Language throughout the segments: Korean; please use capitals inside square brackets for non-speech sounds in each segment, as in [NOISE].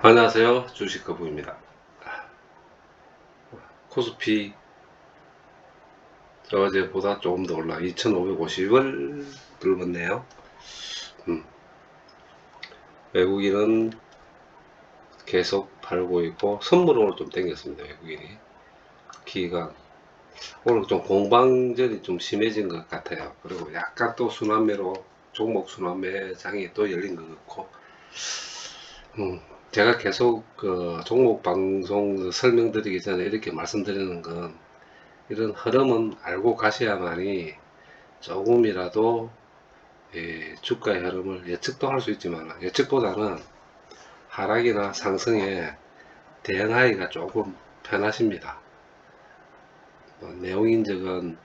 안녕하세요. 주식거부입니다. 코스피 어제보다 조금 더 올라. 2550을 넘었네요. 음. 외국인은 계속 팔고 있고 선물을 좀 땡겼습니다 외국인이. 기간 오늘 좀 공방전이 좀 심해진 것 같아요. 그리고 약간 또 순환매로 종목 순환매 장이 또 열린 것 같고. 음, 제가 계속 그 종목 방송 설명드리기 전에 이렇게 말씀드리는 건 이런 흐름은 알고 가셔야만이 조금이라도 예, 주가의 흐름을 예측도 할 수 있지만 예측보다는 하락이나 상승에 대응하기가 조금 편하십니다. 뭐 내용인적은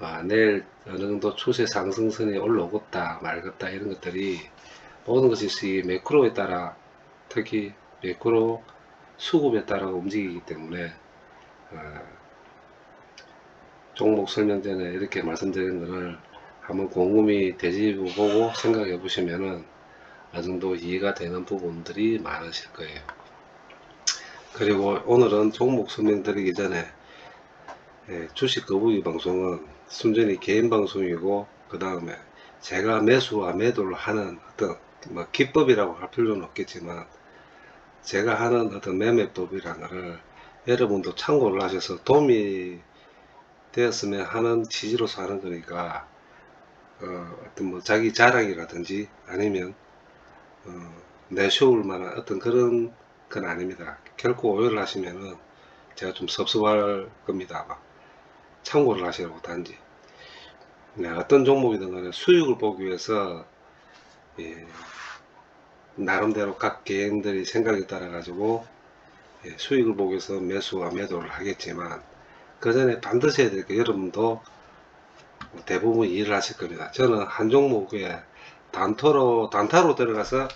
아, 내일 어느 정도 추세 상승선이 올라오겠다 말겠다 이런 것들이 모든 것이 매크로에 따라 특히 매크로 수급에 따라 움직이기 때문에 어, 종목 설명 전에 이렇게 말씀드린 것을 한번 곰곰이 되짚어 보고 생각해 보시면은 어느 정도 이해가 되는 부분들이 많으실 거예요. 그리고 오늘은 종목 설명 드리기 전에 예, 주식 거부기 방송은 순전히 개인 방송이고 그 다음에 제가 매수와 매도를 하는 어떤 뭐 기법이라고 할 필요는 없겠지만 제가 하는 어떤 매매법이라는 것을 여러분도 참고를 하셔서 도움이 되었으면 하는 취지로서 하는 거니까 어, 어떤 뭐 자기 자랑이라든지 아니면 어, 내세울 만한 어떤 그런 건 아닙니다. 결코 오해를 하시면은 제가 좀 섭섭할 겁니다. 아마. 참고를 하시라고 단지 네, 어떤 종목이든 간에 수익을 보기 위해서 예, 나름대로 각 개인들이 생각에 따라 가지고 예, 수익을 보기 위해서 매수와 매도를 하겠지만 그 전에 반드시 해야 될게 여러분도 대부분 이해를 하실 겁니다. 저는 한 종목에 단토로 단타로 들어가서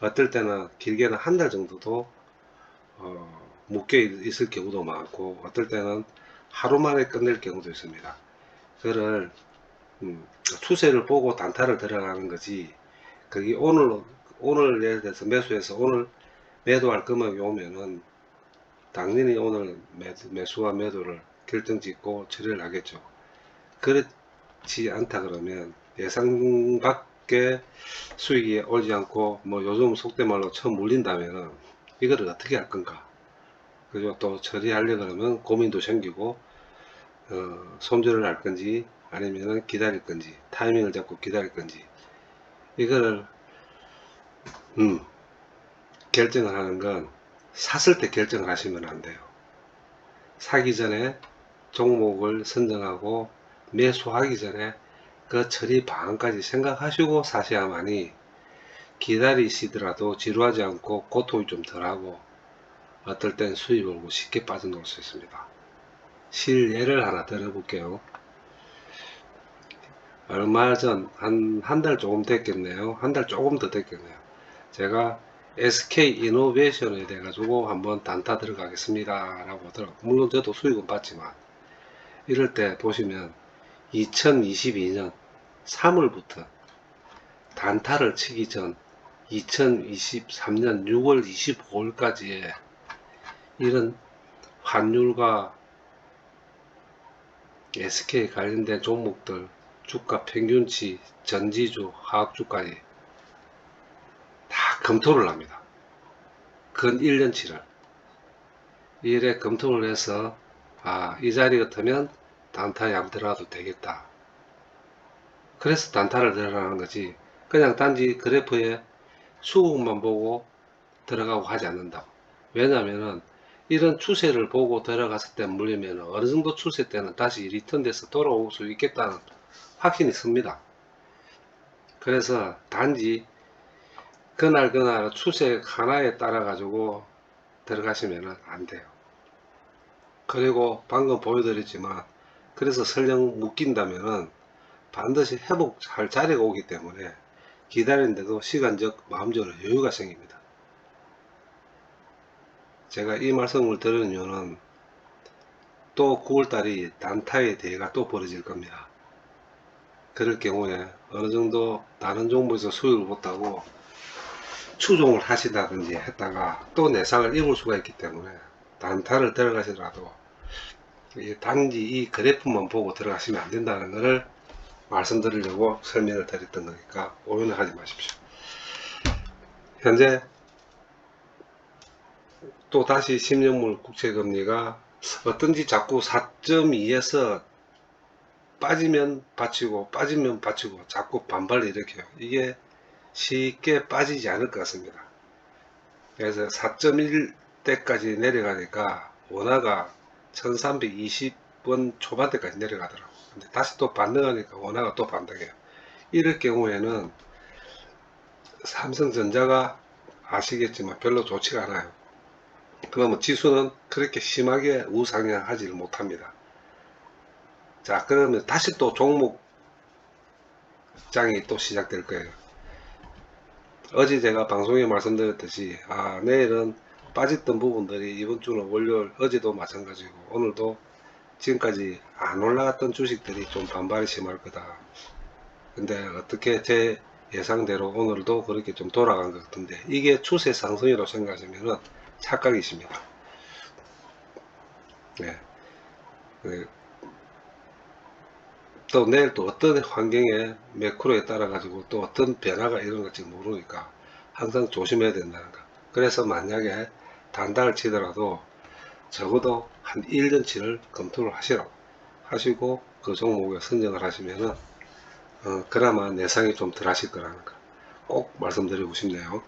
어떨 때는 길게는 한 달 정도도 어, 묶여 있을 경우도 많고 어떨 때는 하루 만에 끝낼 경우도 있습니다. 그를 음, 추세를 보고 단타를 들어가는 거지 그게 오늘 오늘 예를 들어서 매수해서 오늘 매도할 금액이 오면은 당연히 오늘 매수, 와 매도를 결정 짓고 처리를 하겠죠. 그렇지 않다 그러면 예상 밖에 수익이 오지 않고 뭐 요즘 속된 말로 처음 물린다면은 이거를 어떻게 할 건가 그리고 또 처리하려 그러면 고민도 생기고 어, 손절을 할 건지 아니면 기다릴 건지 타이밍을 잡고 기다릴 건지 이거를 음, 결정을 하는 건 샀을 때 결정을 하시면 안 돼요. 사기 전에 종목을 선정하고 매수하기 전에 그 처리 방안까지 생각하시고 사셔야만이 기다리시더라도 지루하지 않고 고통이 좀 덜하고 어떨 땐 수입을 쉽게 빠져나올 수 있습니다. 실예를 하나 들어볼게요. 얼마 전, 한, 한 달 조금 됐겠네요. 한 달 조금 더 됐겠네요. 제가 SK 이노베이션에 대해 가지고 한번 단타 들어가겠습니다. 라고 들어. 물론 저도 수익은 받지만, 이럴 때 보시면 2022년 3월부터 단타를 치기 전 2023년 6월 25일까지의 이런 환율과 SK 관련된 종목들 주가 평균치 전지주 하락주까지 다 검토를 합니다. 근 1년치를 이래 검토를 해서 아 이 자리 같으면 단타 양 들어가도 되겠다. 그래서 단타를 들어가는 거지 그냥 단지 그래프에 수급만 보고 들어가고 하지 않는다. 왜냐면은 이런 추세를 보고 들어갔을 때 물리면 어느 정도 추세 때는 다시 리턴돼서 돌아올 수 있겠다는 확신이 씁니다. 그래서 단지 그날 그날 추세 하나에 따라 가지고 들어가시면 안 돼요. 그리고 방금 보여드렸지만 그래서 설령 묶인다면은 반드시 회복할 자리가 오기 때문에 기다리는데도 시간적 마음적으로 여유가 생깁니다. 제가 이 말씀을 드리는 이유는 또 9월달이 단타의 대회가 또 벌어질 겁니다. 그럴 경우에 어느 정도 다른 종목에서 수익을 못하고 추종을 하시다든지 했다가 또 내상을 입을 수가 있기 때문에 단타를 들어가시더라도 이 단지 이 그래프만 보고 들어가시면 안 된다는 것을 말씀드리려고 설명을 드렸던 거니까 오해는 하지 마십시오. 현재 또 다시 10년물 국채금리가 어떤지 자꾸 4.2에서 빠지면 받치고 빠지면 받치고 자꾸 반발을 일으켜요. 이게 쉽게 빠지지 않을 것 같습니다. 그래서 4.1대까지 내려가니까 원화가 1320원 초반대까지 내려가더라고. 근데 다시 또 반등하니까 원화가 또 반등해요. 이럴 경우에는 삼성전자가 아시겠지만 별로 좋지가 않아요. 그러면 지수는 그렇게 심하게 우상향하지를 못합니다. 자, 그러면 다시 또 종목장이 또 시작될 거예요. 어제 제가 방송에 말씀드렸듯이, 아, 내일은 빠졌던 부분들이 이번 주는 월요일, 어제도 마찬가지고, 오늘도 지금까지 안 올라갔던 주식들이 좀 반발이 심할 거다. 근데 어떻게 제 예상대로 오늘도 그렇게 좀 돌아간 것 같은데, 이게 추세 상승이라고 생각하시면은 착각이십니다. 네. 그, 또 내일 또 어떤 환경에 매크로에 따라 가지고 또 어떤 변화가 일어날지 모르니까 항상 조심해야 된다는 거. 그래서 만약에 단단을 치더라도 적어도 한 1년치를 검토를 하시라고 하시고 그 종목에 선정을 하시면은 어, 그나마 내상이 좀 덜 하실 거라는 거. 꼭 말씀드리고 싶네요.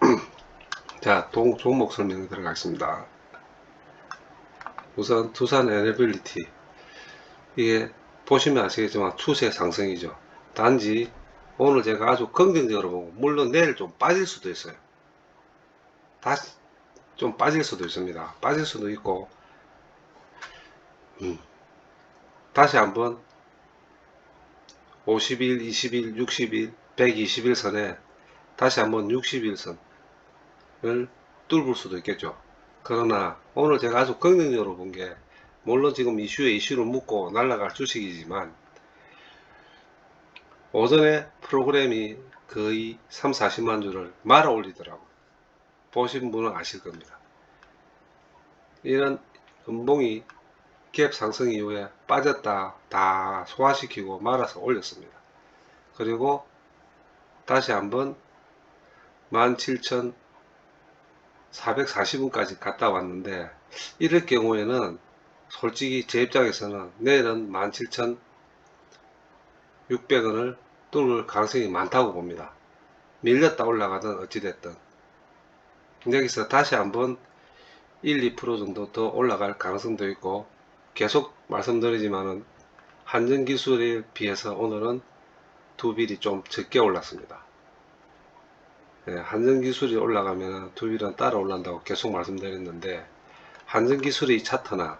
[CLEARS THROAT] 자, 동, 종목 설명에 들어가겠습니다. 우선 두산 에너빌리티 이게 보시면 아시겠지만 추세 상승이죠. 단지 오늘 제가 아주 긍정적으로 보고 물론 내일 좀 빠질 수도 있어요. 다시 좀 빠질 수도 있습니다. 빠질 수도 있고 음, 다시 한번 50일, 20일, 60일, 120일 선에 다시 한번 60일 선을 뚫을 수도 있겠죠. 그러나 오늘 제가 아주 긍정적으로 본 게 물론 지금 이슈에 이슈를 묻고 날아갈 주식이지만 오전에 프로그램이 거의 3, 40만 주를 말아 올리더라고. 보신 분은 아실 겁니다. 이런 음봉이 갭 상승 이후에 빠졌다 다 소화시키고 말아서 올렸습니다. 그리고 다시 한번 17,440원까지 갔다 왔는데 이럴 경우에는 솔직히 제 입장에서는 내일은 17,600원을 뚫을 가능성이 많다고 봅니다. 밀렸다 올라가든 어찌됐든 여기서 다시 한번 1, 2% 정도 더 올라갈 가능성도 있고 계속 말씀드리지만은 한전 기술에 비해서 오늘은 두 빌이 좀 적게 올랐습니다. 네, 한전 기술이 올라가면 두 빌은 따라 올란다고 계속 말씀드렸는데 한전 기술의 차트나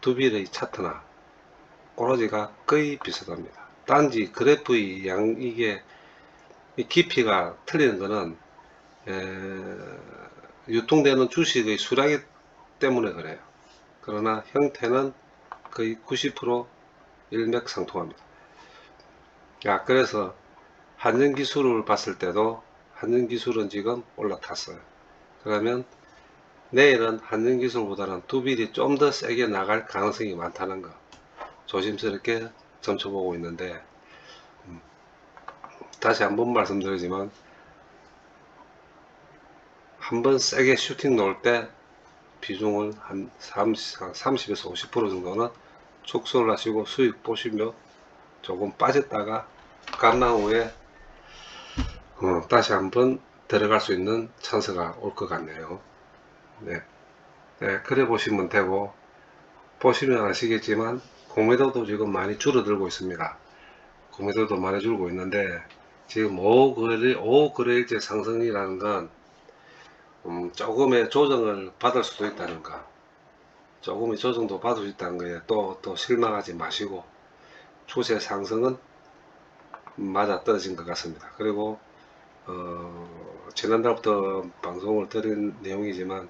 두빌의 차트나 꼬라지가 거의 비슷합니다. 단지 그래프의 양 이게 깊이가 틀리는 것은 유통되는 주식의 수량이 때문에 그래요. 그러나 형태는 거의 90% 일맥상통합니다. 야, 그래서 한전 기술을 봤을 때도 한전 기술은 지금 올라탔어요. 그러면 내일은 한전기술보다는 두빌이 좀 더 세게 나갈 가능성이 많다는 거 조심스럽게 점쳐보고 있는데 음, 다시 한번 말씀드리지만 한 번 세게 슈팅 놓을 때 비중을 한 30, 30에서 50% 정도는 축소를 하시고 수익 보시며 조금 빠졌다가 깜나 후에 어, 다시 한번 들어갈 수 있는 찬스가 올 것 같네요. 네. 네, 그래 보시면 되고 보시면 아시겠지만 공매도도 지금 많이 줄어들고 있습니다. 공매도도 많이 줄고 있는데 지금 5거래, 5거래일제 상승이라는 건 음, 조금의 조정을 받을 수도 있다는 거 조금의 조정도 받을 수 있다는 거에 또, 또 실망하지 마시고 추세 상승은 맞아 떨어진 것 같습니다. 그리고 어, 지난달부터 방송을 드린 내용이지만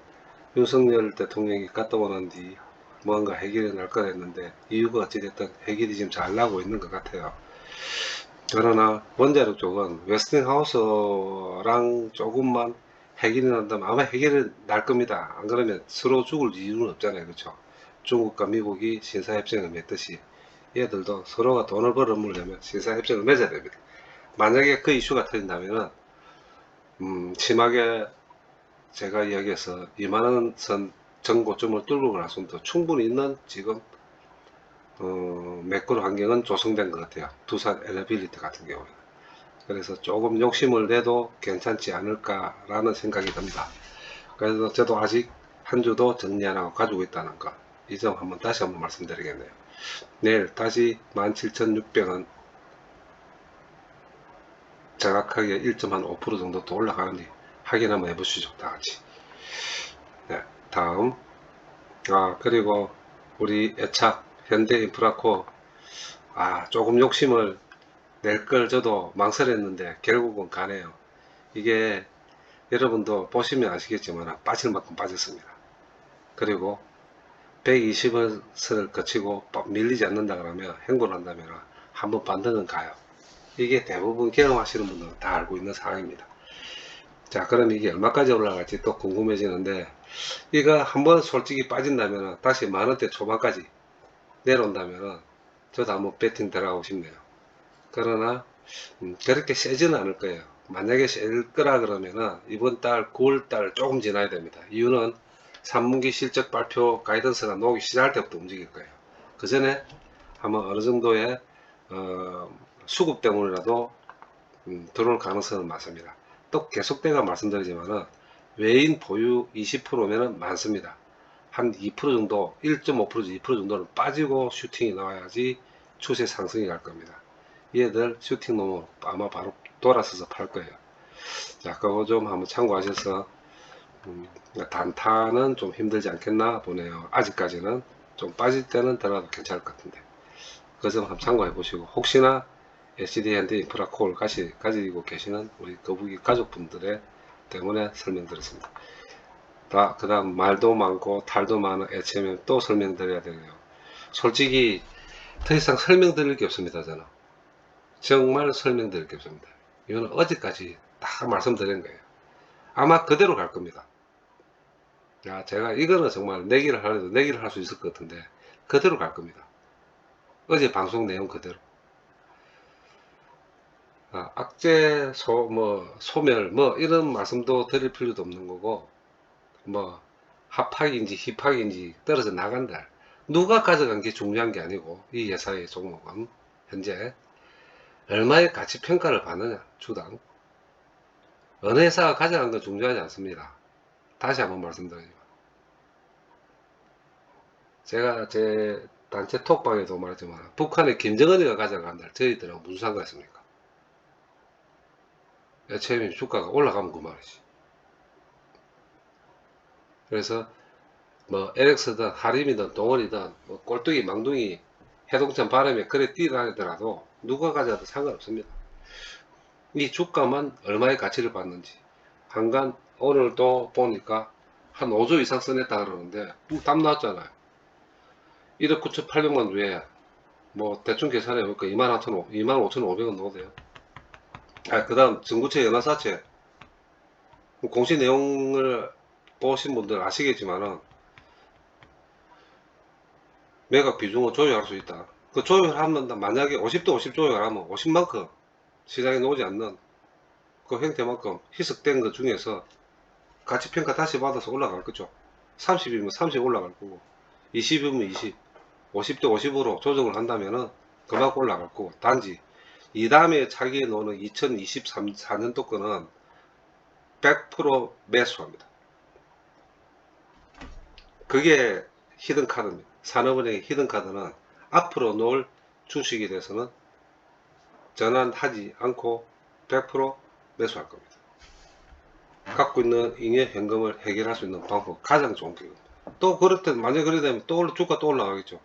윤석열 대통령이 갔다 오는 뒤 뭔가 해결이 날 거랬는데 이유가 어찌됐든 해결이 지금 잘 나고 있는 것 같아요. 그러나 원자력 쪽은 웨스팅하우스랑 조금만 해결이 난다면 아마 해결이 날 겁니다. 안 그러면 서로 죽을 이유는 없잖아요. 그렇죠? 중국과 미국이 신사협정을 맺듯이 얘들도 서로가 돈을 벌어물려면 신사협정을 맺어야 됩니다. 만약에 그 이슈가 터진다면은 음, 심하게 제가 이야기해서 2만원 선 정고점을 뚫고 갈 수도 충분히 있는 지금 어, 매kur 환경은 조성된 것 같아요. 두산 엘리빌리티 같은 경우에는. 그래서 조금 욕심을 내도 괜찮지 않을까라는 생각이 듭니다. 그래서 저도 아직 한 주도 정리 안 하고 가지고 있다는 거. 이점 한번 다시 한번 말씀드리겠네요. 내일 다시 17,600원 정확하게 1.5% 정도 더 올라가는데 확인 한번 해보시죠. 다 같이. 네, 다음. 아, 그리고 우리 애착 현대 인프라코 아, 조금 욕심을 낼 걸 저도 망설였는데 결국은 가네요. 이게 여러분도 보시면 아시겠지만 빠질 만큼 빠졌습니다. 그리고 120원을 거치고 빡 밀리지 않는다 그러면 행보한다면 한번 반등은 가요. 이게 대부분 경험하시는 분들은 다 알고 있는 상황입니다. 자, 그럼 이게 얼마까지 올라갈지 또 궁금해지는데, 이거 한번 솔직히 빠진다면 다시 만원대 초반까지 내려온다면 저도 한번 배팅 들어가고 싶네요. 그러나, 음, 그렇게 세지는 않을 거예요. 만약에 셀 거라 그러면은 이번 달 9월 달 조금 지나야 됩니다. 이유는 3분기 실적 발표 가이던스가 나오기 시작할 때부터 움직일 거예요. 그 전에 한번 어느 정도의 어, 수급 때문이라도 음, 들어올 가능성은 많습니다. 또 계속되가 말씀드리지만은 외인 보유 20%면은 많습니다. 한 2% 정도, 1.5% 2% 정도는 빠지고 슈팅이 나와야지 추세 상승이 갈 겁니다. 얘들 슈팅 넘어 아마 바로 돌아서서 팔 거예요. 자, 그거 좀 한번 참고하셔서 음, 단타는 좀 힘들지 않겠나 보네요. 아직까지는 좀 빠질 때는 들어가도 괜찮을 것 같은데. 그점 한번 참고해 보시고 혹시나 LCD 핸드 인프라콜 가시, 가지고 계시는 우리 거북이 가족분들의 때문에 설명드렸습니다. 다, 그 다음 말도 많고 탈도 많은 HMM 또 설명드려야 되네요. 솔직히 더 이상 설명드릴 게 없습니다. 저는. 정말 설명드릴 게 없습니다. 이거는 어제까지 다 말씀드린 거예요. 아마 그대로 갈 겁니다. 야, 제가 이거는 정말 내기를 하려도 내기를 할 수 있을 것 같은데 그대로 갈 겁니다. 어제 방송 내용 그대로. 아, 악재, 소, 뭐, 소멸, 뭐, 이런 말씀도 드릴 필요도 없는 거고, 뭐, 합학인지 힙학인지 떨어져 나간다. 누가 가져간 게 중요한 게 아니고, 이 회사의 종목은, 현재, 얼마의 가치 평가를 받느냐, 주당. 어느 회사가 가져간 건 중요하지 않습니다. 다시 한번 말씀드리지만. 제가 제 단체 톡방에도 말했지만, 북한의 김정은이가 가져간다. 저희들하고 무슨 상관 있습니까? HM이 주가가 올라가면 그 말이지. 그래서 뭐 LX든 하림이든 동원이든 뭐 꼴뚜기 망둥이 해동천 바람에 그래 뛰어다니더라도 누가 가져도 상관없습니다. 이 주가만 얼마의 가치를 받는지 한간 오늘도 보니까 한 5조 이상 써냈다 그러는데 음, 답 나왔잖아요. 1억 9,800만 외에 뭐 대충 계산해 볼까 2만 5천 2만 5,500원 넣어도 돼요. 아, 그 다음 전구체 연화사채 공시 내용을 보신 분들 아시겠지만은 매각 비중을 조절할 수 있다. 그 조절하면 만약에 50도 50 조절하면 50만큼 시장에 나오지 않는 그 형태만큼 희석된 것 중에서 가치 평가 다시 받아서 올라갈 거죠. 30이면 30 올라갈 거고 20이면 20, 50대 50으로 조정을 한다면은 그만큼 올라갈 거고 단지 이 다음에 차기에 놓는 2023년도 거는 100% 매수합니다. 그게 히든카드입니다. 산업은행의 히든카드는 앞으로 놓을 주식에 대해서는 전환하지 않고 100% 매수할 겁니다. 갖고 있는 잉여 현금을 해결할 수 있는 방법 가장 좋은 기회입니다. 또 그렇다 만약 그래 되면 또 주가 또 올라가겠죠.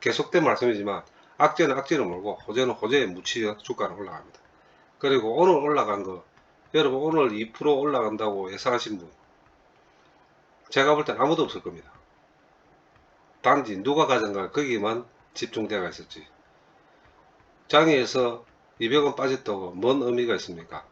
계속된 말씀이지만 악재는 악재를 몰고 호재는 호재에 묻히어 주가는 올라갑니다. 그리고 오늘 올라간 거 여러분 오늘 2% 올라간다고 예상하신 분 제가 볼 땐 아무도 없을 겁니다. 단지 누가 가져가 거기만 집중되어 있었지. 장에서 200원 빠졌다고 뭔 의미가 있습니까?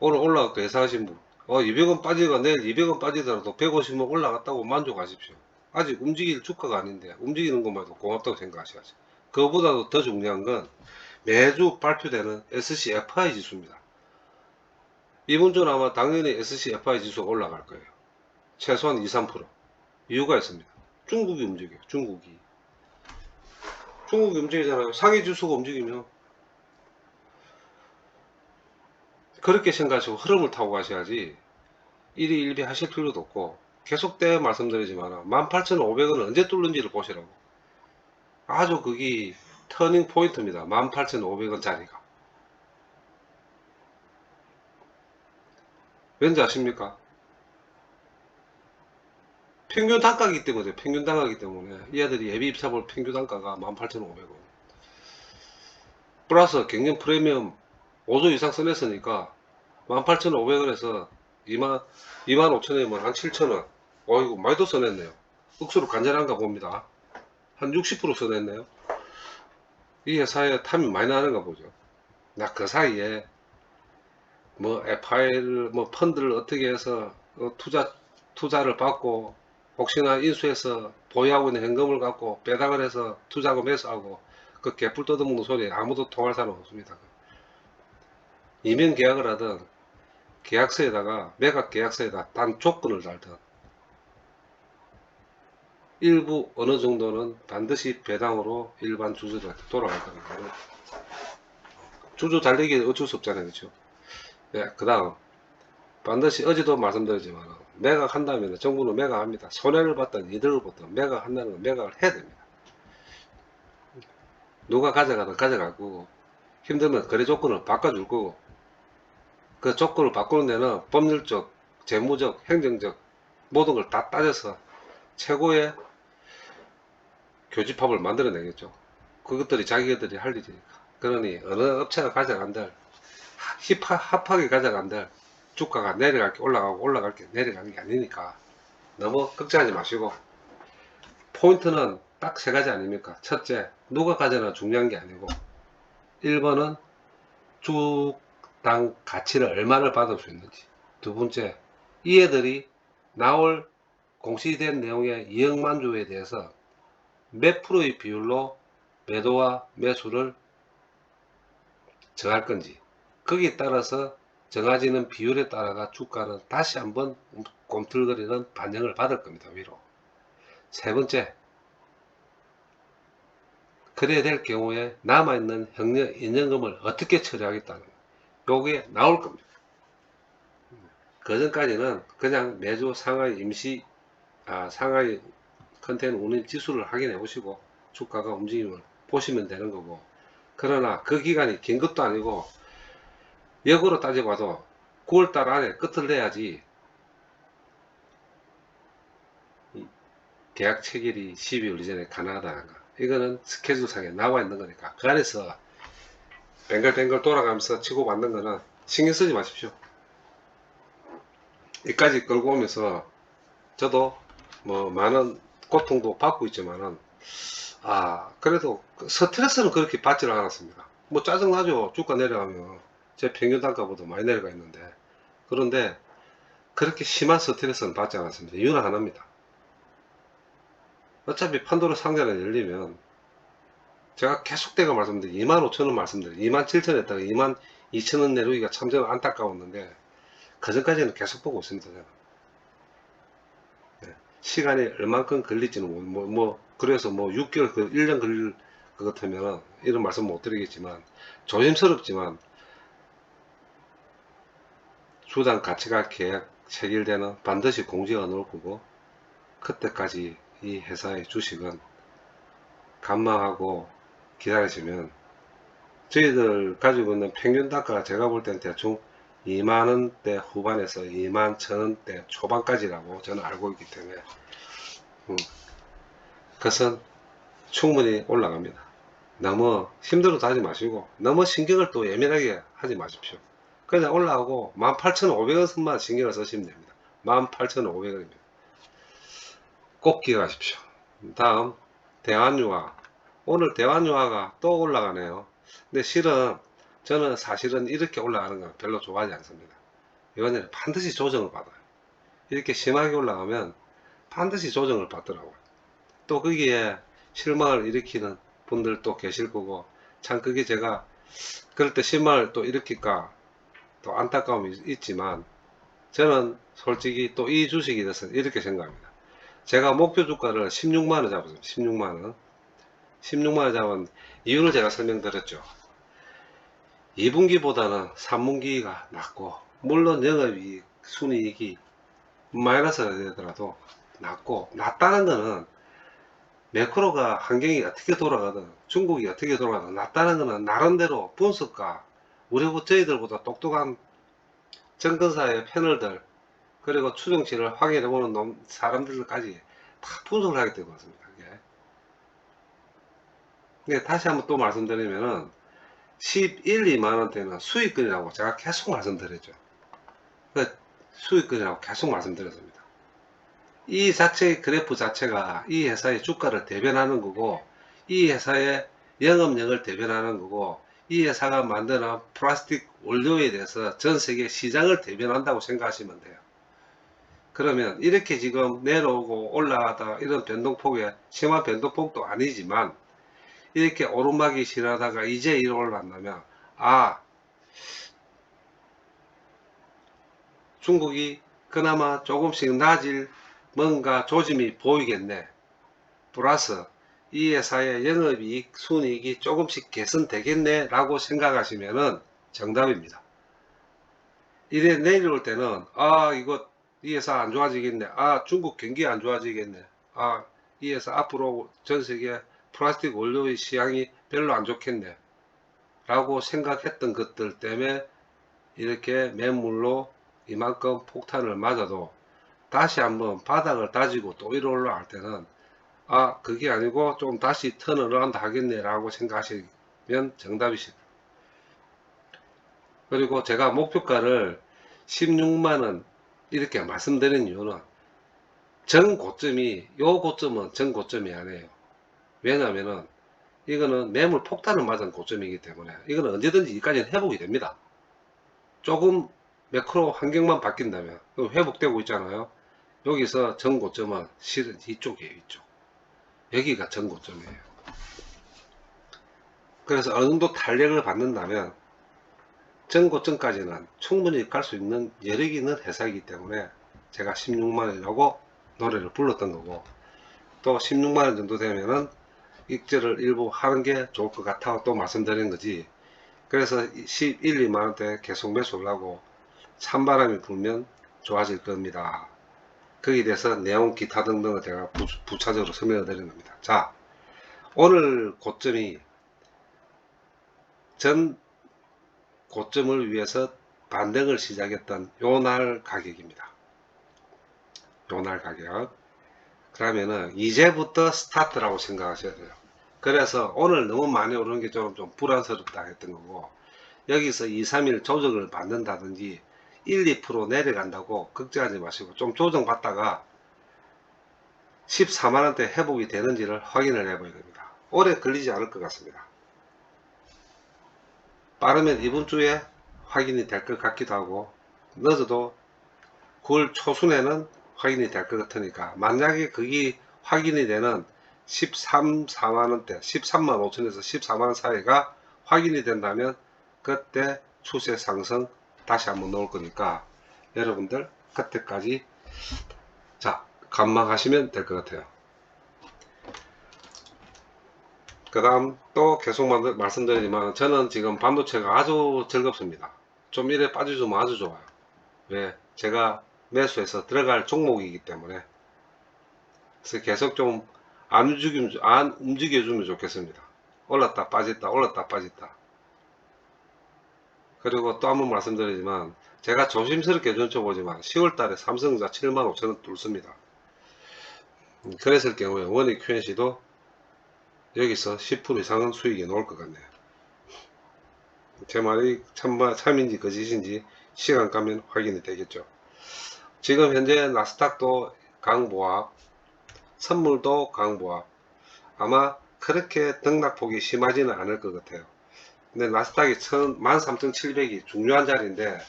오늘 올라갈까 예상하신 분, 어, 200원 빠지가 내일 200원 빠지더라도 150원 올라갔다고 만족하십시오. 아직 움직일 주가가 아닌데 움직이는 것만 해도 고맙다고 생각하셔야죠. 그거보다도 더 중요한 건 매주 발표되는 SCFI 지수입니다. 이번 주는 아마 당연히 SCFI 지수가 올라갈 거예요. 최소한 2, 3% 이유가 있습니다. 중국이 움직여요. 중국이. 중국이 움직이잖아요. 상위 지수가 움직이면 그렇게 생각하시고 흐름을 타고 가셔야지 일이 일비 하실 필요도 없고 계속돼 말씀드리지만 18,500원을 언제 뚫는지를 보시라고. 아주 그게 터닝 포인트입니다 18,500원 짜리가. 왠지 아십니까? 평균 단가이기 때문에 평균 단가이기 때문에 이 애들이 예비 입사볼 평균 단가가 18,500원. 플러스 경영 프리미엄 5조 이상 써냈으니까 18,500원에서 2만 2만 5천원이면 한 7천원 어이구 더 써냈네요. 억수로 간절한가 봅니다. 한 60% 써냈네요. 이 회사에 탐이 많이 나는가 보죠. 나 그 사이에 뭐 FI를 뭐 펀드를 어떻게 해서 어, 투자 투자를 받고 혹시나 인수해서 보유하고 있는 현금을 갖고 배당을 해서 투자하고 매수하고 그 개뿔 떠드먹는 소리 아무도 통할 사람 없습니다. 이면 계약을 하든 계약서에다가 매각 계약서에다 단 조건을 달든 일부 어느 정도는 반드시 배당으로 일반 주주들한테 돌아갈 겁니다. 주주 잘 되기 어쩔 수 없잖아요. 그렇죠? 네, 그 다음 반드시 어제도 말씀드렸지만 매각한다면 정부는 매각합니다. 손해를 봤든 이득을 봤든 매각한다는 건 매각을 해야 됩니다. 누가 가져가든 가져가고 힘들면 거래 조건을 바꿔줄 거고 그 조건을 바꾸는 데는 법률적, 재무적, 행정적 모든 걸 다 따져서 최고의 교집합을 만들어내겠죠. 그것들이 자기들이 할 일이니까. 그러니 어느 업체가 가져간들 힙하, 합하게 가져간들 주가가 내려갈 게 올라가고 올라갈 게 내려가는 게 아니니까 너무 걱정하지 마시고 포인트는 딱 세 가지 아닙니까? 첫째, 누가 가져나 중요한 게 아니고 1번은 주당 가치를 얼마를 받을 수 있는지 두 번째, 이 애들이 나올 공시된 내용의 이억만조에 대해서 몇 프로의 비율로 매도와 매수를 정할 건지 거기에 따라서 정해지는 비율에 따라가 주가는 다시 한번 꼼틀거리는 반영을 받을 겁니다 위로. 세 번째 그래야 될 경우에 남아있는 형량 인연금을 어떻게 처리하겠다는 요게 나올 겁니다. 그 전까지는 그냥 매주 상하이 임시 아, 상하이 컨테이너 운임 지수를 확인해 보시고 주가가 움직임을 보시면 되는 거고. 그러나 그 기간이 긴 것도 아니고 역으로 따져봐도 9월달 안에 끝을 내야지 이 계약 체결이 12월 이전에 가능하다는 거. 이거는 스케줄상에 나와 있는 거니까. 그 안에서 뱅글뱅글 돌아가면서 치고받는 거는 신경 쓰지 마십시오. 여기까지 끌고 오면서 저도 뭐 많은 고통도 받고 있지만은 아 그래도 그 스트레스는 그렇게 받지를 않았습니다. 뭐 짜증나죠. 주가 내려가면 제 평균 단가보다 많이 내려가 있는데. 그런데 그렇게 심한 스트레스는 받지 않았습니다. 이유는 하나입니다. 어차피 판도라 상자를 열리면 제가 계속 대가 말씀드린 2만 5천원 말씀드린 2만 7천 했다가 2만 2천원 내려오기가 참 저는 안타까웠는데 그 전까지는 계속 보고 있습니다 저는. 네. 시간이 얼만큼 걸릴지는 뭐, 뭐, 뭐 그래서 뭐 6개월 그 1년 걸릴 것 같으면 이런 말씀 못 드리겠지만 조심스럽지만 주당 가치가 계약 체결되는 반드시 공지가 나올 거고 그때까지 이 회사의 주식은 감망하고 기다리시면 저희들 가지고 있는 평균 단가가 제가 볼땐 대충 2만원대 후반에서 2만 천원대 초반까지라고 저는 알고 있기 때문에 음, 그것은 충분히 올라갑니다. 너무 힘들어도 하지 마시고 너무 신경을 또 예민하게 하지 마십시오. 그냥 올라가고 18,500원 선만 신경을 쓰시면 됩니다. 18,500원입니다. 꼭 기억하십시오. 다음 대한유화. 오늘 대환유화가 또 올라가네요. 근데 실은 저는 사실은 이렇게 올라가는 건 별로 좋아하지 않습니다. 이거는 반드시 조정을 받아요. 이렇게 심하게 올라가면 반드시 조정을 받더라고요. 또 거기에 실망을 일으키는 분들도 계실 거고 참 그게 제가 그럴 때 실망을 또 일으킬까 또 안타까움이 있지만 저는 솔직히 또 이 주식에 대해서는 이렇게 생각합니다. 제가 목표 주가를 16만원 잡았습니다. 16만원. 16만원 잡은 이유를 제가 설명드렸죠. 2분기보다는 3분기가 낮고, 물론 영업이익, 순이익이 마이너스가 되더라도 낮고, 낮다는 거는 매크로가 환경이 어떻게 돌아가든, 중국이 어떻게 돌아가든, 낮다는 거는 나름대로 분석가, 우리 저희들보다 똑똑한 정권사의 패널들, 그리고 추정치를 확인해 보는 놈, 사람들까지 다 분석을 하게 되고 있습니다. 근데 다시 한번 또 말씀드리면은 11, 2만원대는 수익금이라고 제가 계속 말씀드렸죠. 그 수익금이라고 계속 말씀드렸습니다. 이 자체의 그래프 자체가 이 회사의 주가를 대변하는 거고 이 회사의 영업력을 대변하는 거고 이 회사가 만드는 플라스틱 원료에 대해서 전 세계 시장을 대변한다고 생각하시면 돼요. 그러면 이렇게 지금 내려오고 올라가다 이런 변동폭에 심한 변동폭도 아니지만 이렇게 오르막이 실하다가 이제 이렇게 올라간다면 아 중국이 그나마 조금씩 낮을 뭔가 조짐이 보이겠네 플러스 이 회사의 영업이익 순이익이 조금씩 개선되겠네 라고 생각하시면은 정답입니다 이래 내려올 때는 아 이거 이 회사 안 좋아지겠네. 아, 중국 경기 안 좋아지겠네. 아, 이 회사 앞으로 전 세계 플라스틱 원료의 시향이 별로 안 좋겠네. 라고 생각했던 것들 때문에 이렇게 매물로 이만큼 폭탄을 맞아도 다시 한번 바닥을 다지고 또 위로 올라갈 때는 아, 그게 아니고 좀 다시 턴을 한다 하겠네. 라고 생각하시면 정답이십니다. 그리고 제가 목표가를 16만원 이렇게 말씀드린 이유는 전 고점이 요 고점은 전 고점이 아니에요 왜냐하면은 이거는 매물 폭탄을 맞은 고점이기 때문에 이거는 언제든지 이까지는 회복이 됩니다. 조금 매크로 환경만 바뀐다면 회복되고 있잖아요. 여기서 전 고점은 실은 이쪽이에요 이쪽 여기가 전 고점이에요. 그래서 어느 정도 탄력을 받는다면 전고점까지는 충분히 갈 수 있는 여력이 있는 회사이기 때문에 제가 16만원이라고 노래를 불렀던 거고 또 16만원 정도 되면은 익절을 일부 하는 게 좋을 것 같아 또 말씀드린 거지 그래서 11, 2만원대 계속 매수를 하고 찬바람이 불면 좋아질 겁니다 거기에 대해서 내용 기타 등등을 제가 부, 부차적으로 설명을 드리는 겁니다 자 오늘 고점이 전 고점을 위해서 반등을 시작했던 요날 가격입니다. 요날 가격. 그러면은 이제부터 스타트라고 생각하셔야 돼요. 그래서 오늘 너무 많이 오르는 게좀좀 불안스럽다 했던 거고 여기서 2, 3일 조정을 받는다든지 1, 2% 내려간다고 걱정하지 마시고 좀 조정받다가 14만원대 회복이 되는지를 확인을 해봐야 됩니다. 오래 걸리지 않을 것 같습니다. 빠르면 이번 주에 확인이 될 것 같기도 하고 늦어도 9월 초순에는 확인이 될 것 같으니까 만약에 그게 확인이 되는 13, 4만원대 13만 5천에서 14만원 사이가 확인이 된다면 그때 추세 상승 다시 한번 넣을 거니까 여러분들 그때까지 자 감망하시면 될 것 같아요. 그 다음 또 계속 말씀드리지만 저는 지금 반도체가 아주 즐겁습니다. 좀 이래 빠져주면 아주 좋아요. 왜 제가 매수해서 들어갈 종목이기 때문에. 그래서 계속 좀 안 움직이면, 안 움직여주면 좋겠습니다 올랐다 빠졌다 올랐다 빠졌다 그리고 또 한 번 말씀드리지만 제가 조심스럽게 눈쳐보지만 10월달에 삼성자 7만 5천원 뚫습니다 그랬을 경우에 원익 QNC도 여기서 10% 이상은 수익이 나올 것 같네요. 제 말이 참마, 참인지 거짓인지 시간 가면 확인이 되겠죠. 지금 현재 나스닥도 강보합, 선물도 강보합, 아마 그렇게 등락폭이 심하지는 않을 것 같아요. 근데 나스닥이 13,700이 중요한 자리인데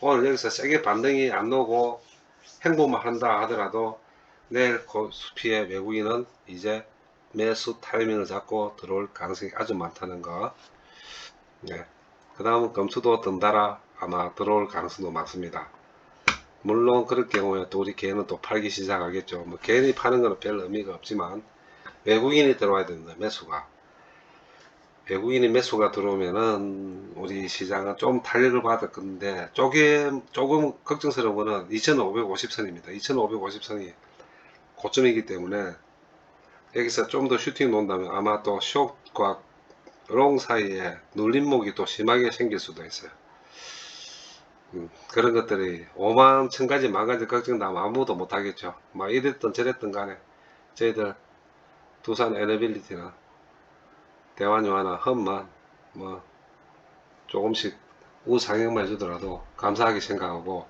오늘 여기서 세게 반등이 안 나오고 행보만 한다 하더라도 내일 코스피의 외국인은 이제 매수 타이밍을 잡고 들어올 가능성이 아주 많다는 거. 네. 그 다음은 검수도 던달아 아마 들어올 가능성도 많습니다. 물론 그럴 경우에 또 우리 개는 또 팔기 시작하겠죠. 뭐 개인이 파는 거는 별 의미가 없지만 외국인이 들어와야 된다. 매수가. 외국인이 매수가 들어오면은 우리 시장은 좀 탄력을 받을 건데 조금 조금 걱정스러운 거는 2,550선입니다. 2,550선이 고점이기 때문에 여기서 좀 더 슈팅 놓는다면 아마 또 숏과 롱 사이에 눌림목이 또 심하게 생길 수도 있어요. 음, 그런 것들이 5만 천 가지 만 가지 걱정 나면 아무도 못 하겠죠. 막 이랬던 저랬던 간에 저희들 두산 에너빌리티나 대환유하나 험만 뭐 조금씩 우상향만 해주더라도 감사하게 생각하고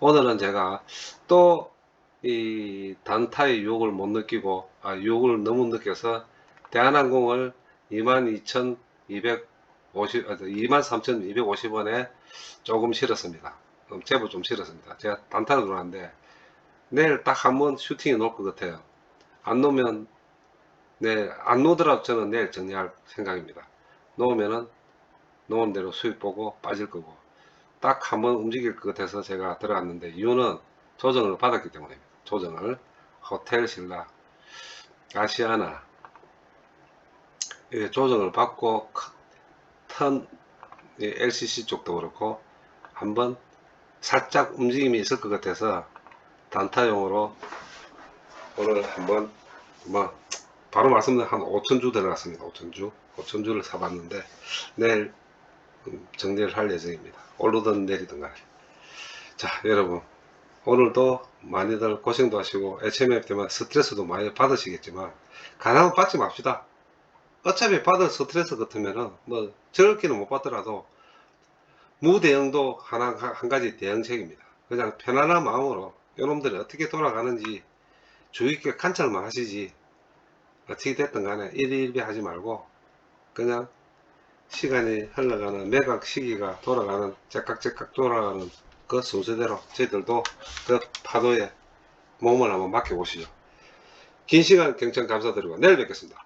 오늘은 제가 또 이 단타의 유혹을 못 느끼고 아 유혹을 너무 느껴서 대한항공을 22,250 23,250원에 조금 실었습니다. 음, 제법 좀 실었습니다. 제가 단타로 들어왔는데 내일 딱 한 번 슈팅이 놓을 것 같아요. 안 놓으면 네, 안 놓더라도 저는 내일 정리할 생각입니다. 놓으면은 놓은 대로 수익 보고 빠질 거고 딱 한 번 움직일 것 같아서 제가 들어갔는데 이유는 조정을 받았기 때문입니다. 조정을 호텔 신라 아시아나 이게 조정을 받고 턴 LCC 쪽도 그렇고 한번 살짝 움직임이 있을 것 같아서 단타용으로 오늘 한번 뭐 바로 말씀드린 한 5천주 들어갔습니다. 5천주 5천주를 사봤는데 내일 음, 정리를 할 예정입니다. 오르든 내리든 간에 자 여러분 오늘도 많이들 고생도 하시고 HMF 때문에 스트레스도 많이 받으시겠지만 가능하면 받지 맙시다. 어차피 받을 스트레스 같으면은 뭐 저렇게는 못 받더라도 무대응도 하나 한 가지 대응책입니다. 그냥 편안한 마음으로 이놈들이 어떻게 돌아가는지 주의 깊게 관찰만 하시지 어떻게 됐든 간에 일일비 하지 말고 그냥 시간이 흘러가는 매각 시기가 돌아가는 째깍째깍 돌아가는 그 순서대로 저희들도 그 파도에 몸을 한번 맡겨보시죠. 긴 시간 경청 감사드리고 내일 뵙겠습니다.